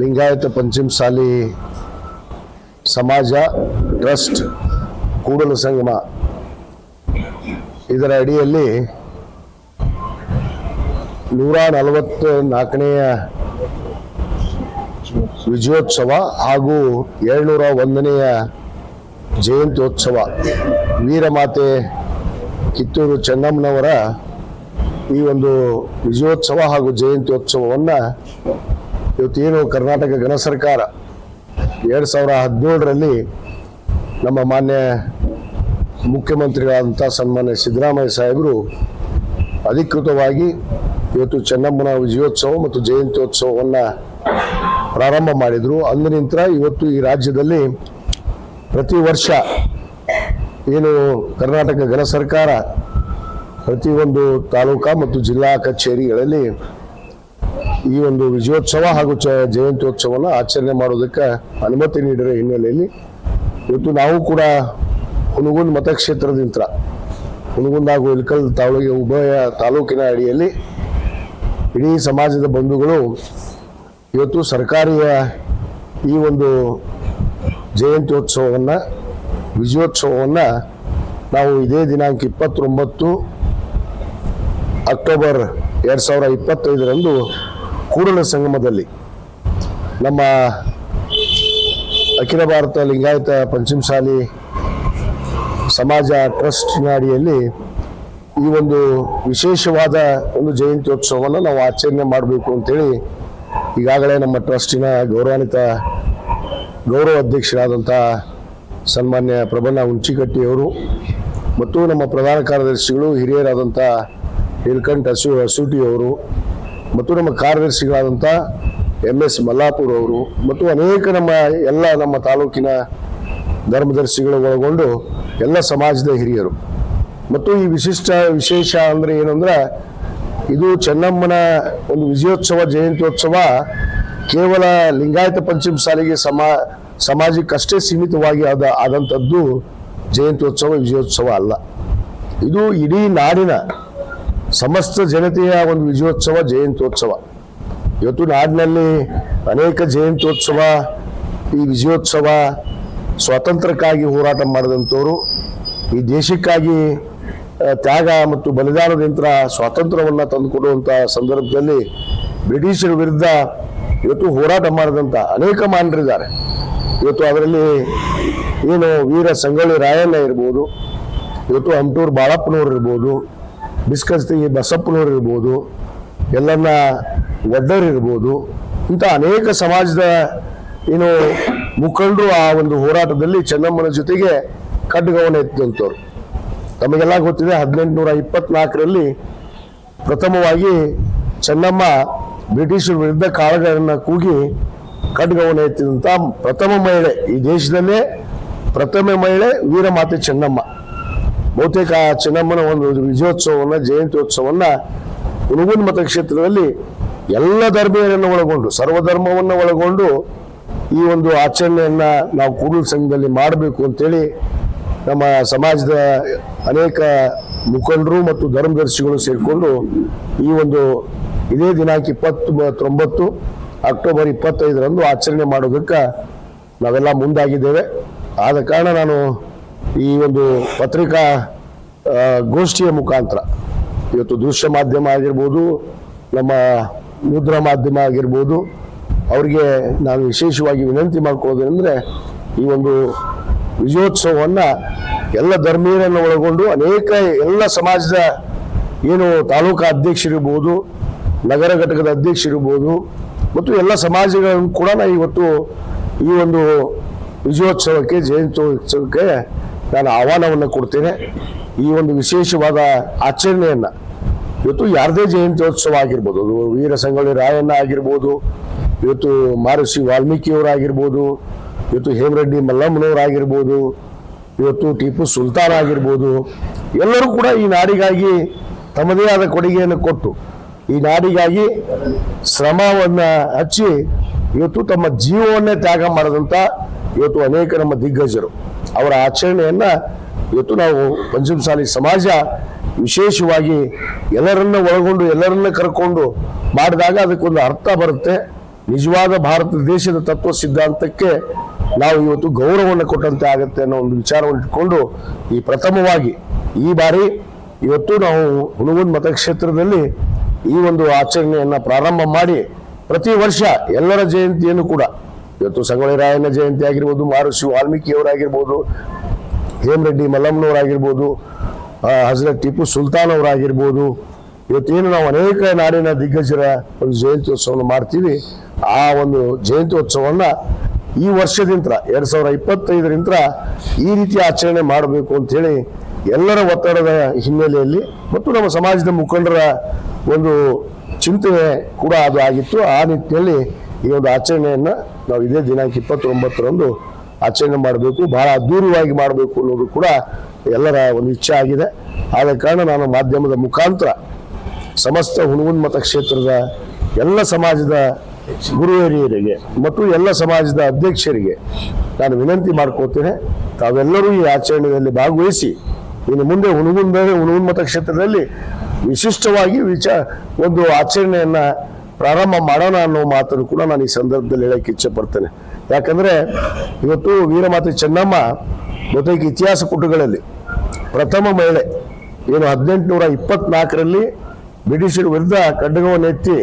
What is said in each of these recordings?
ಲಿಂಗಾಯತ ಪಂಚಮಸಾಲಿ ಸಮಾಜ ಟ್ರಸ್ಟ್ ಕೂಡಲು ಸಂಗಮ. ಇದರ ಅಡಿಯಲ್ಲಿ ನೂರ ನಲವತ್ತ ನಾಲ್ಕನೆಯ ವಿಜಯೋತ್ಸವ ಹಾಗೂ ಏಳ್ನೂರ ಒಂದನೆಯ ಜಯಂತ್ಯೋತ್ಸವ. ವೀರಮಾತೆ ಕಿತ್ತೂರು ಚೆನ್ನಮ್ಮನವರ ಈ ಒಂದು ವಿಜಯೋತ್ಸವ ಹಾಗೂ ಜಯಂತ್ಯೋತ್ಸವವನ್ನು ಇವತ್ತೇನು ಕರ್ನಾಟಕ ಗಣ ಸರ್ಕಾರ ಎರಡು ಸಾವಿರ ಹದಿನೇಳರಲ್ಲಿ ನಮ್ಮ ಮಾನ್ಯ ಮುಖ್ಯಮಂತ್ರಿಗಳಾದಂಥ ಸನ್ಮಾನ್ಯ ಸಿದ್ದರಾಮಯ್ಯ ಸಾಹೇಬರು ಅಧಿಕೃತವಾಗಿ ಇವತ್ತು ಚೆನ್ನಮ್ಮನ ವಿಜಯೋತ್ಸವ ಮತ್ತು ಜಯಂತ್ಯೋತ್ಸವವನ್ನು ಪ್ರಾರಂಭ ಮಾಡಿದರು. ಅಂದಿನಿಂದ ಇವತ್ತು ಈ ರಾಜ್ಯದಲ್ಲಿ ಪ್ರತಿ ವರ್ಷ ಏನು ಕರ್ನಾಟಕ ಗಣ ಸರ್ಕಾರ ಪ್ರತಿಯೊಂದು ತಾಲೂಕಾ ಮತ್ತು ಜಿಲ್ಲಾ ಕಚೇರಿಗಳಲ್ಲಿ ಈ ಒಂದು ವಿಜಯೋತ್ಸವ ಹಾಗೂ ಚ ಆಚರಣೆ ಮಾಡೋದಕ್ಕೆ ಅನುಮತಿ ನೀಡಿರೋ ಹಿನ್ನೆಲೆಯಲ್ಲಿ ಇವತ್ತು ನಾವು ಕೂಡ ಹುನಗುಂದ್ ಮತಕ್ಷೇತ್ರದಿಂದ ಹುನಗುಂದ್ ಹಾಗೂ ಇಲ್ಕಲ್ ತಾಲೂಕಿನ ಉಭಯ ತಾಲೂಕಿನ ಅಡಿಯಲ್ಲಿ ಇಡೀ ಸಮಾಜದ ಬಂಧುಗಳು ಇವತ್ತು ಸರ್ಕಾರಿಯ ಈ ಒಂದು ಜಯಂತ್ಯೋತ್ಸವವನ್ನು, ವಿಜಯೋತ್ಸವವನ್ನು ನಾವು ಇದೇ ದಿನಾಂಕ ಇಪ್ಪತ್ತೊಂಬತ್ತು ಅಕ್ಟೋಬರ್ ಎರಡು ಸಾವಿರ ಇಪ್ಪತ್ತೈದರಂದು ಕೂಡಲ ಸಂಗಮದಲ್ಲಿ ನಮ್ಮ ಅಖಿಲ ಭಾರತ ಲಿಂಗಾಯತ ಪಂಚಮಸಾಲಿ ಸಮಾಜ ಟ್ರಸ್ಟ್ನ ಅಡಿಯಲ್ಲಿ ಈ ಒಂದು ವಿಶೇಷವಾದ ಒಂದು ಜಯಂತ್ಯೋತ್ಸವವನ್ನು ನಾವು ಆಚರಣೆ ಮಾಡಬೇಕು ಅಂತೇಳಿ ಈಗಾಗಲೇ ನಮ್ಮ ಟ್ರಸ್ಟಿನ ಗೌರವಾನ್ವಿತ ಗೌರವ ಅಧ್ಯಕ್ಷರಾದಂಥ ಸನ್ಮಾನ್ಯ ಪ್ರಬಲ ಉಂಚಿಕಟ್ಟಿಯವರು ಮತ್ತು ನಮ್ಮ ಪ್ರಧಾನ ಕಾರ್ಯದರ್ಶಿಗಳು ಹಿರಿಯರಾದಂಥ ನೀಲ್ಕಂಠ್ ಹಸು ಹಸೂಟಿಯವರು ಮತ್ತು ನಮ್ಮ ಕಾರ್ಯದರ್ಶಿಗಳಾದಂಥ ಎಂ ಎಸ್ ಮಲ್ಲಾಪುರ್ ಅವರು ಮತ್ತು ಅನೇಕ ನಮ್ಮ ಎಲ್ಲ ನಮ್ಮ ತಾಲೂಕಿನ ಧರ್ಮದರ್ಶಿಗಳು ಒಳಗೊಂಡು ಎಲ್ಲ ಸಮಾಜದ ಹಿರಿಯರು. ಮತ್ತು ಈ ವಿಶಿಷ್ಟ ವಿಶೇಷ ಅಂದರೆ ಏನಂದ್ರೆ ಇದು ಚೆನ್ನಮ್ಮನ ಒಂದು ವಿಜಯೋತ್ಸವ, ಜಯಂತ್ಯೋತ್ಸವ ಕೇವಲ ಲಿಂಗಾಯತ ಪಂಚಮ ಸಾಲಿಗೆ ಸಮಾ, ಸಮಾಜಕ್ಕಷ್ಟೇ ಸೀಮಿತವಾಗಿ ಆದ ಆದಂಥದ್ದು ಜಯಂತ್ಯೋತ್ಸವ, ವಿಜಯೋತ್ಸವ ಅಲ್ಲ. ಇದು ಇಡೀ ನಾಡಿನ ಸಮಸ್ತ ಜನತೆಯ ಒಂದು ವಿಜಯೋತ್ಸವ, ಜಯಂತ್ಯೋತ್ಸವ. ಇವತ್ತು ನಾಡಿನಲ್ಲಿ ಅನೇಕ ಜಯಂತ್ಯೋತ್ಸವ, ಈ ವಿಜಯೋತ್ಸವ ಸ್ವಾತಂತ್ರ್ಯಕ್ಕಾಗಿ ಹೋರಾಟ ಮಾಡಿದಂಥವರು, ಈ ದೇಶಕ್ಕಾಗಿ ತ್ಯಾಗ ಮತ್ತು ಬಲಿದಾನದಿಂದ ಸ್ವಾತಂತ್ರ್ಯವನ್ನು ತಂದುಕೊಡುವಂಥ ಸಂದರ್ಭದಲ್ಲಿ ಬ್ರಿಟಿಷರ ವಿರುದ್ಧ ಇವತ್ತು ಹೋರಾಟ ಮಾಡಿದಂಥ ಅನೇಕ ಮಾನರಿದ್ದಾರೆ ಇವತ್ತು ಅದರಲ್ಲಿ ಏನು ವೀರ ಸಂಗೊಳ್ಳಿ ರಾಯಣ್ಣ ಇರ್ಬೋದು, ಇವತ್ತು ಹಂಟೂರು ಬಾಳಪ್ಪನವ್ರು ಇರ್ಬೋದು ಬಿಸ್ಕಸ್ತಿ ಬಸಪ್ಪನವ್ರು ಇರ್ಬೋದು ಎಲ್ಲನ್ನ ಒಡ್ಡರ್ ಇರ್ಬೋದು ಇಂಥ ಅನೇಕ ಸಮಾಜದ, ಏನು, ಮುಖಂಡರು ಆ ಒಂದು ಹೋರಾಟದಲ್ಲಿ ಚೆನ್ನಮ್ಮನ ಜೊತೆಗೆ ಖಡ್ಗವನ್ನು ಎತ್ತಿದಂಥವ್ರು ತಮಗೆಲ್ಲ ಗೊತ್ತಿದೆ, ಹದಿನೆಂಟುನೂರ ಇಪ್ಪತ್ನಾಲ್ಕರಲ್ಲಿ ಪ್ರಥಮವಾಗಿ ಚೆನ್ನಮ್ಮ ಬ್ರಿಟಿಷರ ವಿರುದ್ಧ ಕಾಳಗವನ್ನು ಕೂಗಿ ಖಡ್ಗವನ್ನು ಎತ್ತಿದಂಥ ಪ್ರಥಮ ಮಹಿಳೆ ಈ ದೇಶದಲ್ಲೇ ಪ್ರಥಮ ಮಹಿಳೆ ವೀರಮಾತೆ ಚೆನ್ನಮ್ಮ. ಬಹುತೇಕ ಆ ಚೆನ್ನಮ್ಮನ ಒಂದು ವಿಜಯೋತ್ಸವವನ್ನು, ಜಯಂತ್ಯೋತ್ಸವವನ್ನು ಮತ ಮತಕ್ಷೇತ್ರದಲ್ಲಿ ಎಲ್ಲ ಧರ್ಮೀಯರನ್ನು ಒಳಗೊಂಡು, ಸರ್ವಧರ್ಮವನ್ನು ಒಳಗೊಂಡು ಈ ಒಂದು ಆಚರಣೆಯನ್ನು ನಾವು ಕೂಡಲ ಸಂಘದಲ್ಲಿ ಮಾಡಬೇಕು ಅಂತೇಳಿ ನಮ್ಮ ಸಮಾಜದ ಅನೇಕ ಮುಖಂಡರು ಮತ್ತು ಧರ್ಮದರ್ಶಿಗಳು ಸೇರಿಕೊಂಡು ಈ ಒಂದು ಇದೇ ದಿನಾಂಕ ಇಪ್ಪತ್ತೊಂಬತ್ತು, ಅಕ್ಟೋಬರ್ ಇಪ್ಪತ್ತೈದರಂದು ಆಚರಣೆ ಮಾಡೋದಕ್ಕೆ ನಾವೆಲ್ಲ ಮುಂದಾಗಿದ್ದೇವೆ. ಆದ ಕಾರಣ ನಾನು ಈ ಒಂದು ಪತ್ರಿಕಾ ಗೋಷ್ಠಿಯ ಮುಖಾಂತರ. ಇವತ್ತು ದೃಶ್ಯ ಮಾಧ್ಯಮ ಆಗಿರ್ಬೋದು, ನಮ್ಮ ಮುದ್ರಾ ಮಾಧ್ಯಮ ಆಗಿರ್ಬೋದು, ಅವರಿಗೆ ನಾನು ವಿಶೇಷವಾಗಿ ವಿನಂತಿ ಮಾಡ್ಕೊಳ್ಳೋದೇನೆಂದರೆ ಈ ಒಂದು ವಿಜಯೋತ್ಸವವನ್ನು ಎಲ್ಲ ಧರ್ಮೀಯರನ್ನು ಒಳಗೊಂಡು ಅನೇಕ ಎಲ್ಲ ಸಮಾಜದ ಏನು ತಾಲೂಕಾ ಅಧ್ಯಕ್ಷರಿರ್ಬೋದು, ನಗರ ಘಟಕದ ಅಧ್ಯಕ್ಷರಿರ್ಬೋದು, ಮತ್ತು ಎಲ್ಲ ಸಮಾಜಗಳನ್ನು ಕೂಡ ಇವತ್ತು ಈ ಒಂದು ವಿಜಯೋತ್ಸವಕ್ಕೆ, ಜಯಂತ್ಯೋತ್ಸವಕ್ಕೆ ನಾನು ಆಹ್ವಾನವನ್ನು ಕೊಡ್ತೇನೆ ಈ ಒಂದು ವಿಶೇಷವಾದ ಆಚರಣೆಯನ್ನು. ಇವತ್ತು ಯಾರದೇ ಜಯಂತ್ಯೋತ್ಸವ ಆಗಿರ್ಬೋದು, ಅದು ವೀರ ಸಂಗೊಳ್ಳಿ ರಾಯಣ್ಣ ಆಗಿರ್ಬೋದು, ಇವತ್ತು ಮಾರುಷಿ ವಾಲ್ಮೀಕಿಯವರಾಗಿರ್ಬೋದು ಇವತ್ತು ಹೇಮರೆಡ್ಡಿ ಮಲ್ಲಮ್ಮನವರಾಗಿರ್ಬೋದು ಇವತ್ತು ಟಿಪ್ಪು ಸುಲ್ತಾನ್ ಆಗಿರ್ಬೋದು, ಎಲ್ಲರೂ ಕೂಡ ಈ ನಾಡಿಗಾಗಿ ತಮ್ಮದೇ ಆದ ಕೊಡುಗೆಯನ್ನು ಕೊಟ್ಟು, ಈ ನಾಡಿಗಾಗಿ ಶ್ರಮವನ್ನು ಹಚ್ಚಿ, ಇವತ್ತು ತಮ್ಮ ಜೀವವನ್ನೇ ತ್ಯಾಗ ಮಾಡಿದಂಥ ಇವತ್ತು ಅನೇಕ ನಮ್ಮ ದಿಗ್ಗಜರು. ಅವರ ಆಚರಣೆಯನ್ನು ಇವತ್ತು ನಾವು ಪಂಚಮಸಾಲಿ ಸಮಾಜ ವಿಶೇಷವಾಗಿ ಎಲ್ಲರನ್ನ ಒಳಗೊಂಡು, ಎಲ್ಲರನ್ನ ಕರ್ಕೊಂಡು ಮಾಡಿದಾಗ ಅದಕ್ಕೊಂದು ಅರ್ಥ ಬರುತ್ತೆ. ನಿಜವಾದ ಭಾರತ ದೇಶದ ತತ್ವ ಸಿದ್ಧಾಂತಕ್ಕೆ ನಾವು ಇವತ್ತು ಗೌರವವನ್ನು ಕೊಟ್ಟಂತೆ ಆಗುತ್ತೆ ಅನ್ನೋ ಒಂದು ವಿಚಾರವನ್ನು ಇಟ್ಕೊಂಡು ಈ ಪ್ರಥಮವಾಗಿ ಈ ಬಾರಿ ಇವತ್ತು ನಾವು ಹುಣಗುನ್ ಮತಕ್ಷೇತ್ರದಲ್ಲಿ ಈ ಒಂದು ಆಚರಣೆಯನ್ನ ಪ್ರಾರಂಭ ಮಾಡಿ ಪ್ರತಿ ವರ್ಷ ಎಲ್ಲರ ಜಯಂತಿಯನ್ನು ಕೂಡ ಇವತ್ತು ಸಂಗೊಳ್ಳಿ ರಾಯಣ್ಣ ಜಯಂತಿ ಆಗಿರ್ಬೋದು, ಮಹರ್ಷಿ ವಾಲ್ಮೀಕಿಯವರಾಗಿರ್ಬೋದು ಹೇಮರೆಡ್ಡಿ ಮಲ್ಲಮ್ಮನವರಾಗಿರ್ಬೋದು ಹಜರತ್ ಟಿಪ್ಪು ಸುಲ್ತಾನ್ ಅವರಾಗಿರ್ಬೋದು ಇವತ್ತೇನು ನಾವು ಅನೇಕ ನಾಡಿನ ದಿಗ್ಗಜರ ಒಂದು ಜಯಂತ್ಯೋತ್ಸವವನ್ನು ಮಾಡ್ತೀವಿ. ಆ ಒಂದು ಜಯಂತ್ಯೋತ್ಸವನ್ನ ಈ ವರ್ಷದಿಂದ ಎರಡು ಸಾವಿರ ಇಪ್ಪತ್ತೈದರಿಂದ ಈ ರೀತಿ ಆಚರಣೆ ಮಾಡಬೇಕು ಅಂತ ಹೇಳಿ ಎಲ್ಲರ ಒತ್ತಡದ ಹಿನ್ನೆಲೆಯಲ್ಲಿ ಮತ್ತು ನಮ್ಮ ಸಮಾಜದ ಮುಖಂಡರ ಒಂದು ಚಿಂತನೆ ಕೂಡ ಅದು ಆಗಿತ್ತು. ಆ ನಿಟ್ಟಿನಲ್ಲಿ ಈ ಒಂದು ಆಚರಣೆಯನ್ನು ನಾವು ಇದೇ ದಿನಾಂಕ ಇಪ್ಪತ್ತೊಂಬತ್ತರಂದು ಆಚರಣೆ ಮಾಡಬೇಕು. ಬಹಳ ಅದ್ಧೂರಿಯಾಗಿ ಮಾಡಬೇಕು ಅನ್ನೋದು ಕೂಡ ಎಲ್ಲರ ಒಂದು ಇಚ್ಛೆ ಆಗಿದೆ. ಆದ ಕಾರಣ ನಾನು ಮಾಧ್ಯಮದ ಮುಖಾಂತರ ಸಮಸ್ತ ಹುಣಗುಂದ್ ಮತಕ್ಷೇತ್ರದ ಎಲ್ಲ ಸಮಾಜದ ಗುರುಹಿರಿಯರಿಗೆ ಮತ್ತು ಎಲ್ಲ ಸಮಾಜದ ಅಧ್ಯಕ್ಷರಿಗೆ ನಾನು ವಿನಂತಿ ಮಾಡ್ಕೋತೇನೆ ತಾವೆಲ್ಲರೂ ಈ ಆಚರಣೆಯಲ್ಲಿ ಭಾಗವಹಿಸಿ, ಇನ್ನು ಮುಂದೆ ಹುಣಗುನ್ ಹುಣಗುಂದ್ ಮತಕ್ಷೇತ್ರದಲ್ಲಿ ವಿಶಿಷ್ಟವಾಗಿ ವಿಚಾರ ಒಂದು ಆಚರಣೆಯನ್ನ ಪ್ರಾರಂಭ ಮಾಡೋಣ ಅನ್ನೋ ಮಾತನ್ನು ಕೂಡ ನಾನು ಈ ಸಂದರ್ಭದಲ್ಲಿ ಹೇಳಕ್ಕೆ ಇಚ್ಛೆ ಪಡ್ತೇನೆ. ಯಾಕಂದ್ರೆ ಇವತ್ತು ವೀರಮಾತೆ ಚೆನ್ನಮ್ಮ ಜೊತೆಗೆ ಇತಿಹಾಸ ಪುಟಗಳಲ್ಲಿ ಪ್ರಥಮ ಮಹಿಳೆ, ಏನು ಹದಿನೆಂಟುನೂರ ಇಪ್ಪತ್ನಾಲ್ಕರಲ್ಲಿ ಬ್ರಿಟಿಷರ ವಿರುದ್ಧ ಖಡ್ಗವನ್ನು ಎತ್ತಿ,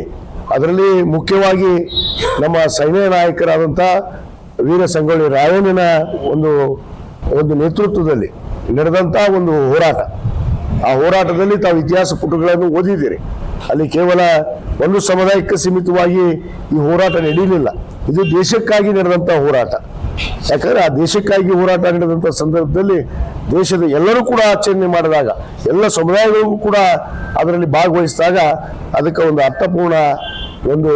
ಅದರಲ್ಲಿ ಮುಖ್ಯವಾಗಿ ನಮ್ಮ ಸೈನ್ಯ ನಾಯಕರಾದಂಥ ವೀರ ಸಂಗೊಳ್ಳಿ ರಾಯಣ್ಣನ ಒಂದು ಒಂದು ನೇತೃತ್ವದಲ್ಲಿ ನಡೆದಂಥ ಒಂದು ಹೋರಾಟ. ಆ ಹೋರಾಟದಲ್ಲಿ ತಾವು ಇತಿಹಾಸ ಪುಟಗಳನ್ನು ಓದಿದ್ದೀರಿ. ಅಲ್ಲಿ ಕೇವಲ ಒಂದು ಸಮುದಾಯಕ್ಕೆ ಸೀಮಿತವಾಗಿ ಈ ಹೋರಾಟ ನಡೀಲಿಲ್ಲ ಇದು ದೇಶಕ್ಕಾಗಿ ನಡೆದಂಥ ಹೋರಾಟ. ಯಾಕಂದ್ರೆ ಆ ದೇಶಕ್ಕಾಗಿ ಹೋರಾಟ ನಡೆದಂಥ ಸಂದರ್ಭದಲ್ಲಿ ದೇಶದ ಎಲ್ಲರೂ ಕೂಡ ಆಚರಣೆ ಮಾಡಿದಾಗ, ಎಲ್ಲ ಸಮುದಾಯಗಳಿಗೂ ಕೂಡ ಅದರಲ್ಲಿ ಭಾಗವಹಿಸಿದಾಗ ಅದಕ್ಕೆ ಒಂದು ಅರ್ಥಪೂರ್ಣ ಒಂದು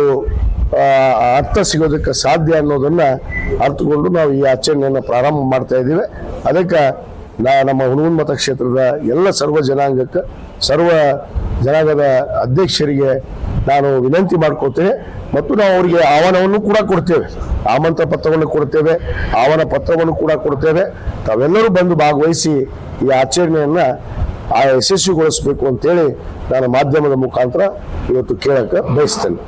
ಅರ್ಥ ಸಿಗೋದಕ್ಕೆ ಸಾಧ್ಯ ಅನ್ನೋದನ್ನ ಅರ್ಥಗೊಂಡು ನಾವು ಈ ಆಚರಣೆಯನ್ನು ಪ್ರಾರಂಭ ಮಾಡ್ತಾ ಇದ್ದೀವಿ. ಅದಕ್ಕೆ ನಾ, ನಮ್ಮ ಮತ ಮತಕ್ಷೇತ್ರದ ಎಲ್ಲ ಸರ್ವ ಜನಾಂಗಕ್ಕೆ ಸರ್ವ ಜನಾಂಗದ ಅಧ್ಯಕ್ಷರಿಗೆ ನಾನು ವಿನಂತಿ ಮಾಡ್ಕೊಳ್ತೇನೆ ಮತ್ತು ನಾವು ಅವರಿಗೆ ಆಹ್ವಾನವನ್ನು ಕೂಡ ಕೊಡ್ತೇವೆ. ಆಮಂತ್ರ ಪತ್ರವನ್ನು ಕೊಡ್ತೇವೆ, ಆಹ್ವಾನ ಪತ್ರವನ್ನು ಕೂಡ ಕೊಡ್ತೇವೆ. ತಾವೆಲ್ಲರೂ ಬಂದು ಭಾಗವಹಿಸಿ ಈ ಆಚರಣೆಯನ್ನ ಆ ಯಶಸ್ವಿಗೊಳಿಸಬೇಕು ಅಂತೇಳಿ ನಾನು ಮಾಧ್ಯಮದ ಮುಖಾಂತರ ಇವತ್ತು ಕೇಳಕ್ಕೆ ಬಯಸ್ತೇನೆ.